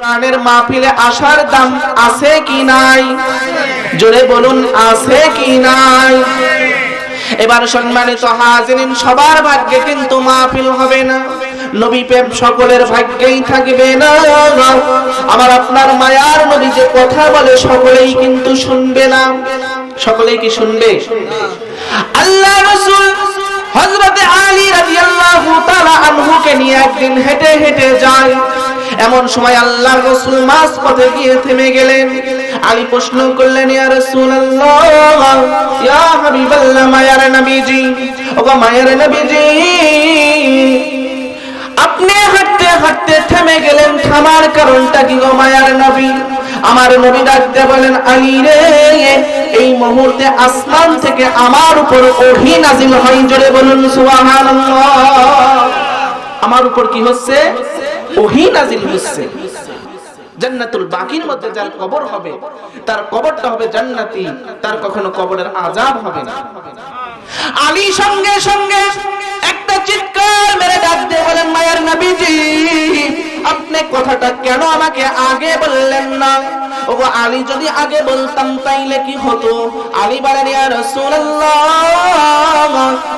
কোরআনের মাহফিলে আসার দাম আছে কি নাই? জোরে বলুন, আছে কি নাই? এবার সম্মানিত হাজিরিন, সবার ভাগ্যে কিন্তু মাহফিল হবে না। নবী প্রেম সকলের ভাগ্যেই থাকবে না। আমার আপনার মায়ার নবী যে কথা বলে সকলেই কিন্তু শুনবে না। সকলেই কি শুনবে? আল্লাহ রাসূল হযরতে আলী রাদিয়াল্লাহু তাআলা আনহুকে নিয়ে একদিন হেঁটে হেঁটে যায়। এমন সময় আল্লাহ রসুল মাস পথে গিয়ে থেমে গেলেন। আলী প্রশ্ন করলেন, ইয়া রাসূলুল্লাহ, ইয়া হাবিবাল্লাহ, মায়ার নবীজি, ওগো মায়ার নবীজি, আপনি হাঁটতে হাঁটতে থেমে গেলেন, থামার কারণটা কি গো মায়ার নবী? আমার নবী ডাকতে বলেন, আলী রে, এই মুহূর্তে আসমান থেকে আমার উপর ওহী নাজিল হয়, জোরে বলুন, সুবহানাল্লাহ। আমার উপর কি হচ্ছে? ওহী নাজিল হচ্ছে জান্নাতুল বাকির মধ্যে যার কবর হবে, তার কবরটা হবে জান্নাতি, তার কখনো কবরের আজাব হবে না। আলী সঙ্গে সঙ্গে একটা চিৎকার মেরে ডাক দিয়ে বলেন, মায়ের নবীজি, আপনি কথাটা কেন আমাকে আগে বললেন না? ওগো আলী যদি আগে বলতাম তাইলে কি হতো? আলী বলেন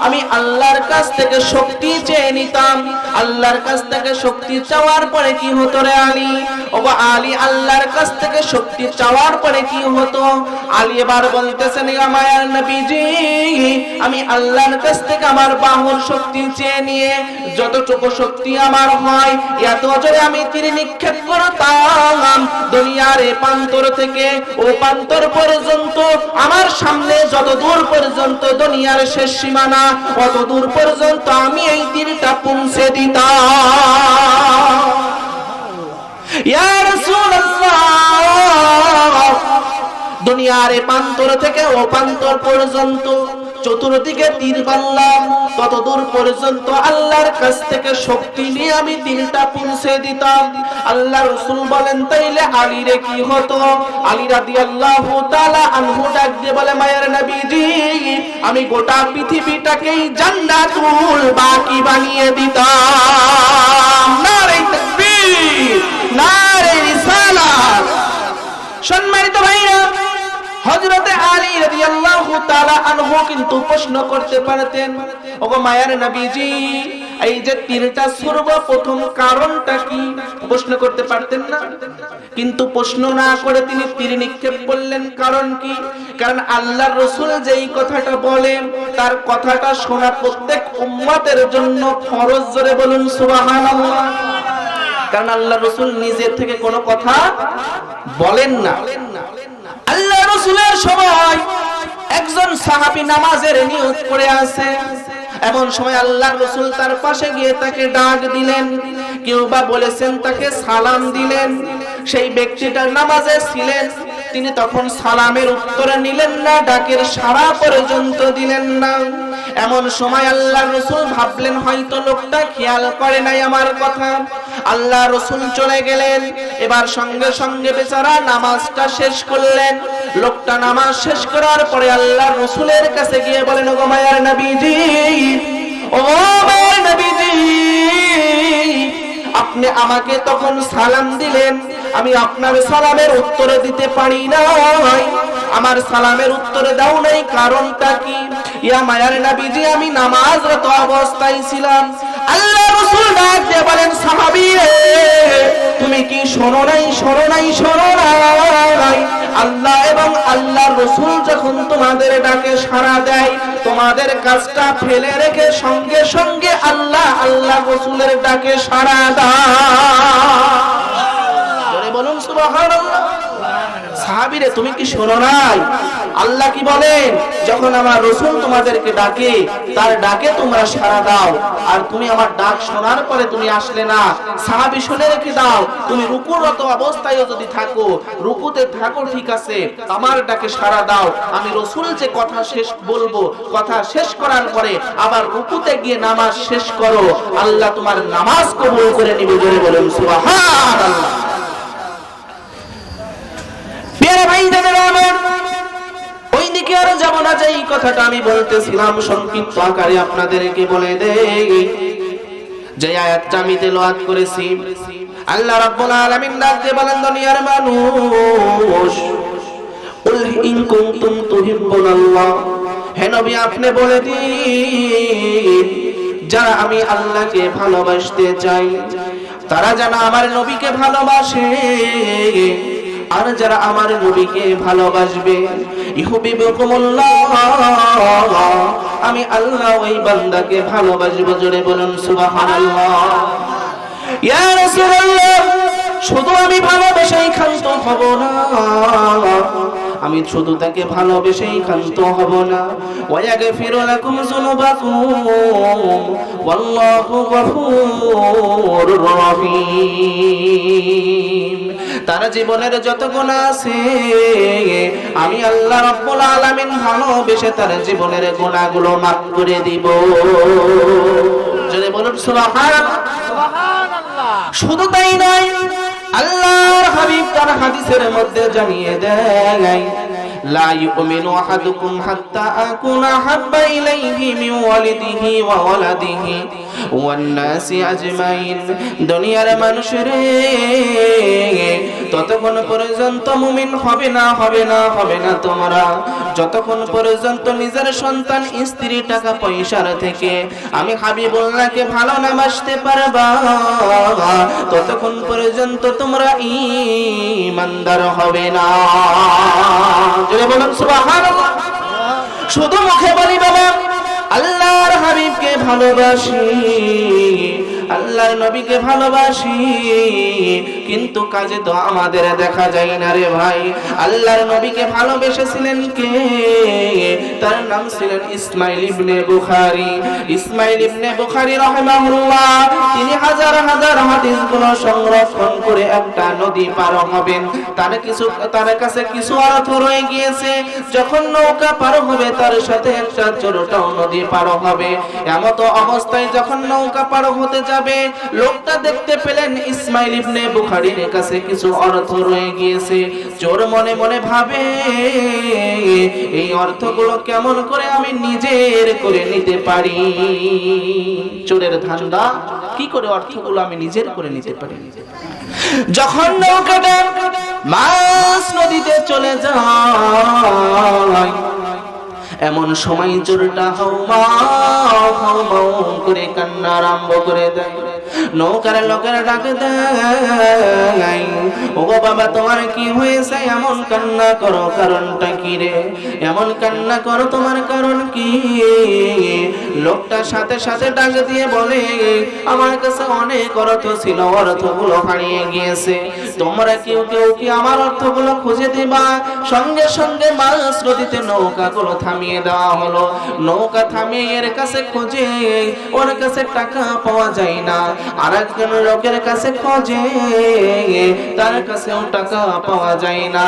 আমি আল্লাহর কাছ থেকে শক্তি চেয়ে নিতাম। আল্লাহর কাছ থেকে শক্তি চাওয়ার পরে কি হতো রে আলী? ওগো আলী, আল্লাহর কাছ থেকে শক্তি চাওয়ার পরে কি হতো? আলী এবার বলতেছেন, ইয়া নবীজি, আমি আল্লাহর কাছ থেকে আমার বাহুর শক্তি চেয়ে নিয়ে যতটুকু শক্তি আমার হয়, এত জোরে আমি তীর নিক্ষেপ করতাম। দুনিয়ার এ প্রান্তর থেকে ও প্রান্তর পর্যন্ত, আমার সামনে যত দূর পর্যন্ত দুনিয়ার শেষ সীমানা, অত দূর পর্যন্ত আমি এই তীরটা পৌঁছে দিতাম। ইয়া রাসূলুল্লাহ, দুনিয়ার প্রান্তর থেকে ও প্রান্তর পর্যন্ত চতুর্দিকে তীর বানলাম তত দূর পর্যন্ত আল্লাহর কাছ থেকে শক্তি নিয়ে আমি তীরটা পৌঁছে দিতাম। আল্লাহ রসুল বলেন, তাইলে আলীরে কি হতো? আলী রাদিয়াল্লাহু তাআলা আনহু ডাক দিয়ে বলে, মায়ের নবীজি, আমি গোটা পৃথিবীটাকেই জান্নাতুল বাকি বানিয়ে দিতাম নারে তাকবীর নারে রিসালাত সম্মানিত ভাইরা হযরতে আলী রাদিয়াল্লাহু তাআলা আনহু কিন্তু প্রশ্ন করতে পারতেন, ওগো মায়ার নবীজি, এই যে তীরটা সর্বপ্রথম কারণটা কি? প্রশ্ন করতে পারতেন না। কিন্তু প্রশ্ন না করে তিনি তীর নিক্ষেপ করলেন। কারণ কি? কারণ আল্লাহর রসুল যেই কথাটা বলেন, তার কথাটা শোনা প্রত্যেক উম্মতের জন্য ফরজ। জোরে বলুন, সুবহানাল্লাহ। কারণ আল্লাহ রসুল নিজের থেকে কোনো কথা বলেন না। আল্লাহ রসুলের সময় একজন সাহাবি নামাজের নিয়ত করে আছে এমন সময় আল্লাহ রসুল তার পাশে গিয়ে তাকে ডাক দিলেন। কেউ বা বলেছেন তাকে সালাম দিলেন। সেই ব্যক্তিটার নামাজে ছিলেন। তিনি তখন সালামের উত্তরে নিলেন না, ডাকের সারা পর্যন্ত দিলেন না। এমন সময় আল্লাহ রসুল ভাবলেন, হয়তো লোকটা খেয়াল করে নাই আমার কথা। আল্লাহ রসুল চলে গেলেন। এবার সঙ্গে সঙ্গে বেচারা নামাজটা শেষ করলেন। লোকটা নামাজ শেষ করার পরে আল্লাহ রসুলের কাছে গিয়ে বলেন ও মায়ার নবীজি ও মায়ার নবীজি, আপনি আমাকে তখন সালাম দিলেন। আমি আপনার সালামের উত্তরে দিতে পারি না আমার সালামের উত্তরে দাও নাই, কারণটা কি? ইয়া মায়ার নবীজি, আমি নামাজরত অবস্থায় ছিলাম। আল্লাহ রাসূল ডাক বলেন, সাহাবী তুমি কি শোনো নাই শোনো নাই শোনো নাই? আল্লাহ এবং আল্লাহ রসুল যখন তোমাদের ডাকে সাড়া দেয়, তোমাদের কাজটা ফেলে রেখে সঙ্গে সঙ্গে আল্লাহ আল্লাহ রসুলের ডাকে সাড়া দেয়। বলুন, সুবহানাল্লাহ। সাহাবিরে, তুমি কি শোনো নাই? আল্লাহ কি বলেন? যখন আমার রসুল তোমাদেরকে ডাকে, তার ডাকে তোমরা সাড়া দাও। আর তুমি আমার ডাক শোনার পরে তুমি আসলে না। সাহাবি শুনে রেখে দাও, তুমি রুকুরত অবস্থায় যদি থাকো, রুকুতে থাকো, ঠিক আছে, আমার ডাকে সাড়া দাও। আমি রসুল যে কথা শেষ বলব, কথা শেষ করার পরে আবার রুকুতে গিয়ে নামাজ শেষ করো। আল্লাহ তোমার নামাজ কবুল করে নিবে, জোরে বলুন, সুবহানাল্লাহ। আপনি বলে দিন যারা আমি আল্লাহকে ভালোবাসতে চাই তারা যেন আমার নবীকে ভালোবাসে। আর যারা আমার নবীকে ভালোবাসবে আমি আল্লাহ ওই বান্দাকে ভালোবাসবো, জোরে বলুন শুধু আমি ভালোবেসেই খান্ত হব না। আমি শুধু তাকে ভালোবেসেই ক্ষান্ত হব না। ওয়াগফিরু লাকুম যুনুবাকুম। ওয়াল্লাহু গফুরুর রহিম। তার জীবনের যত গুনাহ আছে আমি আল্লাহ রাব্বুল আলামিন ভালোবেসে তার জীবনের গুনাহগুলো মাফ করে দিব। যদি বলুন সুবহান সুবহানাল্লাহ। শুধু তাই নয় আল্লাহর হাবিব তার হাদিসের মধ্যে জানিয়ে দেয়, লা হাত্তা আকুনা হাব্বা ইলাইহি মিন ওয়ালিদিহি ওয়া ওয়ালাদিহি। ওয়ান নাসি আজমাইন, দুনিয়ার মানুষেরে। ততক্ষণ পর্যন্ত মুমিন হবে না হবে না হবে না তোমরা। যতক্ষণ পর্যন্ত নিজের সন্তান, স্ত্রী টাকা পয়সার থেকে আমি হাবিবুল্লাহকে ভালো না বাসতে পারবা, ততক্ষণ পর্যন্ত তোমরা ইমানদার হবে না। বলুন, সুবহানাল্লাহ। শুধু মুখে বলি বাবা আল্লাহর হাবিবকে ভালোবাসি, আল্লাহর নবীকে ভালোবাসি, কিন্তু কাজে তো আমাদের দেখা যায় না রে ভাই। আল্লাহর নবীকে ভালোবেসেছিলেন কে? তার নাম ছিলেন ইসমাইল ইবনে বুখারী। ইসমাইল ইবনে বুখারী রাহিমাহুল্লাহ হাজার হাজার হাদিসগুলো সংরক্ষণ করে একটা নদী পার হবেন তার কিছু তার কাছে কিছু অর্থ রয়ে গিয়েছে। যখন নৌকা পার হবে, তার সাথে একটা ছোটটাও নদী পার হবে। এমত অবস্থায় যখন নৌকা পার হতে যাবে, লোকটা দেখতে পেলেন ইসমাইল ইবনে বুখারীর কাছে কিছু অর্থ রয়ে গিয়েছে। চোর মনে মনে ভাবে, এই অর্থগুলো কেমন করে আমি নিজের করে নিতে পারি? চোরের ধান্দা কি করে অর্থগুলো আমি নিজের করে নিতে পারি? যখন নৌকাটা মাছ নদীতে চলে যায়, এমন সময় জোরটা হাও মা হাও হাউমাউ করে কান্না আরম্ভ করে দেয়। নৌকার লোকের ডাকে দেয়। ও বাবা তোমার কি হয়েছে? এমন কান্না করো, কারণটা কি রে? এমন কান্না করো, তোমার কারণ কি? লোকটা সাথে সাথে ডাক দিয়ে বলে, আমার কাছে অনেক অর্থ ছিল, অর্থগুলো হারিয়ে গিয়েছে। তোমরা কেউ কেউ কি আমার অর্থগুলো খুঁজে দিবা? সঙ্গে সঙ্গে মাছ নদীতে নৌকাগুলো থামিয়ে দেওয়া হলো। নৌকা থামিয়ে এর কাছে খুঁজে, ওর কাছে টাকা পাওয়া যায় না। আর একজন লোকের কাছে খোঁজে, তার কাছেও টাকা পাওয়া যায় না।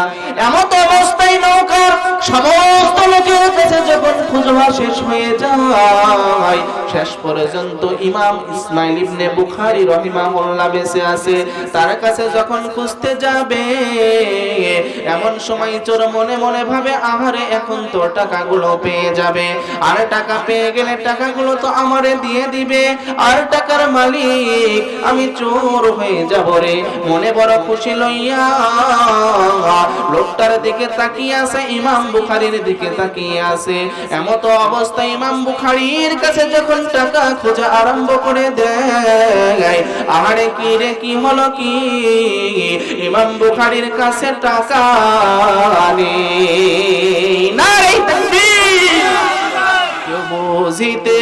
এমন অবস্থায় নৌকার সমস্ত লোকের কাছে যখন শেষ হয়ে যায়, শেষ পর্যন্ত ইমাম ইসমাইল ইবনে বুখারী রহিমাহুল্লাহ বেঁচে আছে। তার কাছে যখন খুঁজতে যাবে, এমন সময় চোর মনে মনে ভাবে, আহারে, এখন তো টাকাগুলো পেয়ে যাবে। আর টাকা পেয়ে গেলে টাকাগুলো তো আমারে দিয়ে দিবে। আর টাকার মালিক আমি চোর হয়ে যাব রে। মনে বড় খুশি লইয়া লোকটার দিকে তাকিয়ে আছে, ইমাম বুখারীর দিকে তাকিয়ে আছে। এমত অবস্থায় ইমাম বুখারীর কাছে যখন টাকা খোঁজা আরম্ভ করে দেয়, আহারে কি রে, কি হলো কি? ইমাম বুখারীর কাছে টাকা নেই। তাকবীর! কেউ বুঝিতে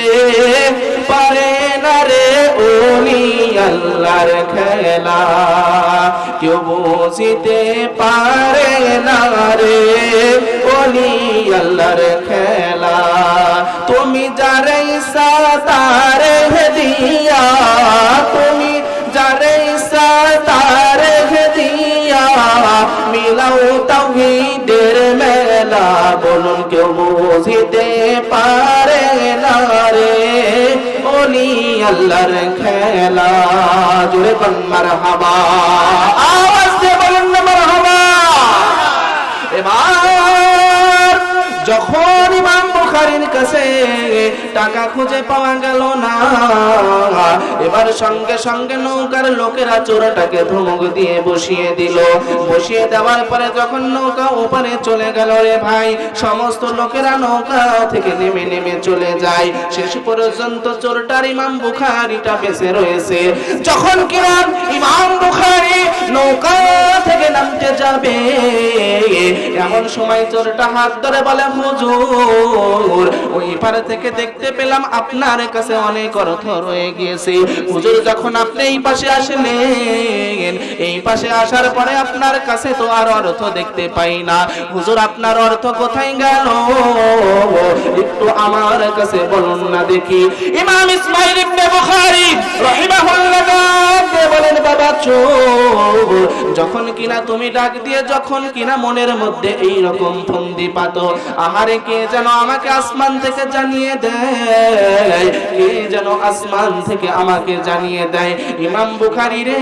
পারে না রে ওলি আল্লাহর খেলা। কেউ বুঝিতে পারে না রে ওলি আল্লাহর খেলা। তুমি যারে ইসা তারে দিয়া তুমি যারে ইসা তারে দিয়া মিলাও তাওহীদের মেলা, বলুন কেউ বুঝিতে পারে আল্লাহর খেলা। জুড়ে বল মারহাবা। আওয়াজ দিয়ে বলুন মারহাবা। এবার বুখারীর কাছে টাকা খুঁজে পাওয়া গেল না। এবার সঙ্গে সঙ্গে নৌকার লোকেরা চোরাটাকে ধমক দিয়ে বসিয়ে দিল। বসিয়ে দেওয়ার পরে যখন নৌকা ওপারে চলে গেল রে ভাই, সমস্ত লোকেরা নৌকা থেকে নেমে নেমে চলে যায়। শেষ পর্যন্ত চোরটার ইমাম বুখারিটা বেঁচে রয়েছে। যখন কিনা ইমাম বুখারি নৌকা থেকে নামতে যাবে, এমন সময় চোরটা হাত ধরে বলে, হুজুর ওই পারে থেকে দেখতে পেলাম আপনার কাছে অনেক অর্থ রয়ে গিয়েছে। হুজুর, যখন আপনি এই পাশে আসলেন, এই পাশে আসার পরে আপনার কাছে তো আর অর্থ দেখতে পাই না। হুজুর, আপনার অর্থ কোথায় গেল? একটু আমার কাছে বলুন না দেখি। ইমাম ইসমাইল ইবনে বুখারী রাহিমাহুল্লাহ বলেন, বাবা চোর যখন কিনা তুমি ডাক দিয়ে, যখন কিনা মনের মধ্যে এই রকম ফন্দি পাতো, আহারে কে যেন আমাকে আসমান থেকে জানিয়ে দেয়। কে যেন আসমান থেকে আমাকে জানিয়ে দেয়? ইমাম বুখারী রে,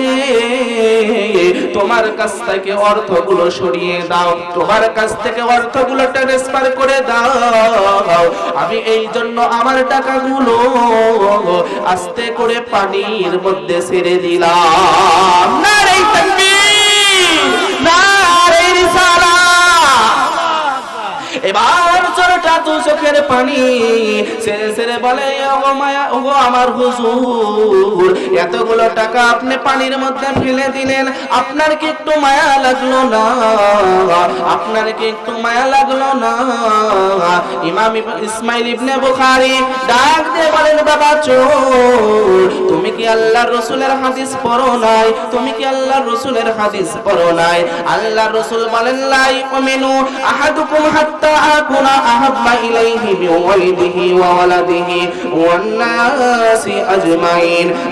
তোমার কাছ থেকে অর্থগুলো সরিয়ে দাও। তোমার কাছ থেকে অর্থগুলো ট্রান্সফার করে দাও। আমি এই জন্য আমার টাকাগুলো আস্তে করে পানির মধ্যে ছেড়ে দিলাম। এবার চোরটা দু চোখের পানি। ছেড়ে ছেড়ে বলে, ওগো মায়া, ওগো আমার হুজুর, এতগুলো টাকা আপনি পানির মধ্যে ফেলে দিলেন। আপনার কি একটু মায়া লাগল না? আপনার কি একটু মায়া লাগল না? ইমাম ইসমাইল ইবনে বুখারী ডাক দিয়ে বলেন, বাবা, চোর, তুমি কি আল্লাহর রসুলের হাদিস পড়ো নাই? তুমি কি আল্লাহর রসুলের হাদিস পড়ো নাই? আল্লাহর রসুল বলেন লাই উমিনু আহাদুকুম হাত্তা আকুনা আহাব্বা ইলাইহি বিওয়ালিদিহি ওয়া ওয়ালাদিহি ওয়ান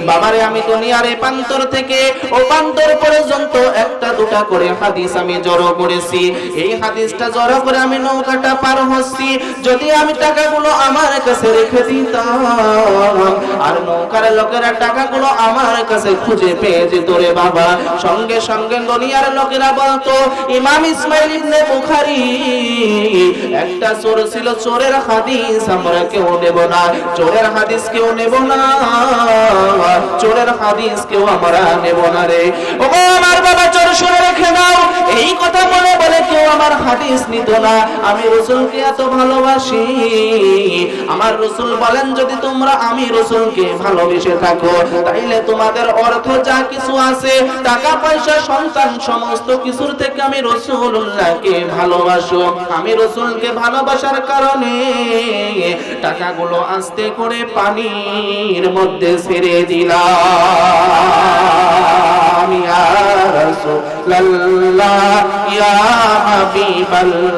বাবারে, আমি দুনিয়ার এই প্রান্তর থেকে ও প্রান্তর পর্যন্ত একটা দুটা করে হাদিস আমি জড়ো করেছি। এই হাদিসটা জড়ো করে আমি নৌকাটা পার হচ্ছি। যদি আমি টাকাগুলো আমার কাছে রেখে দিতাম, আর নৌকার লোকেরা টাকাগুলো আমার কাছে খুঁজে পেয়ে যেত রে বাবা। সঙ্গে সঙ্গে দুনিয়ার লোকেরা বলতো, ইমাম ইসমাইল ইবনে বুখারী একটা চোর ছিল চোরের হাদিস, আমরা কেউ নেব না। চোরের হাদিস কেউ নেব না। চোরের হাদিস কেউ আমরা নেব না রে। ও আমার বাবা, চোর শুনে রেখে নাও এই কথা বলে বলে কেউ আমার হাদিস নিত না। আমি রসুলকে এত ভালোবাসি। আমার রসুল বলেন, যদি তোমরা আমি রসুলকে ভালোবেসে থাকো, তাইলে তোমাদের অর্থ যা কিছু আছে, টাকা, পয়সা, সন্তান, সমস্ত কিছুর থেকে আমি রসুল্লাহকে ভালোবাসো। আমি রসুলকে ভালোবাসার কারণে টাকাগুলো আস্তে করে পানির মধ্যে ছেড়ে দিলাম। ইয়া রাসূলুল্লাহ ইয়া হাবিবাল্লাহ।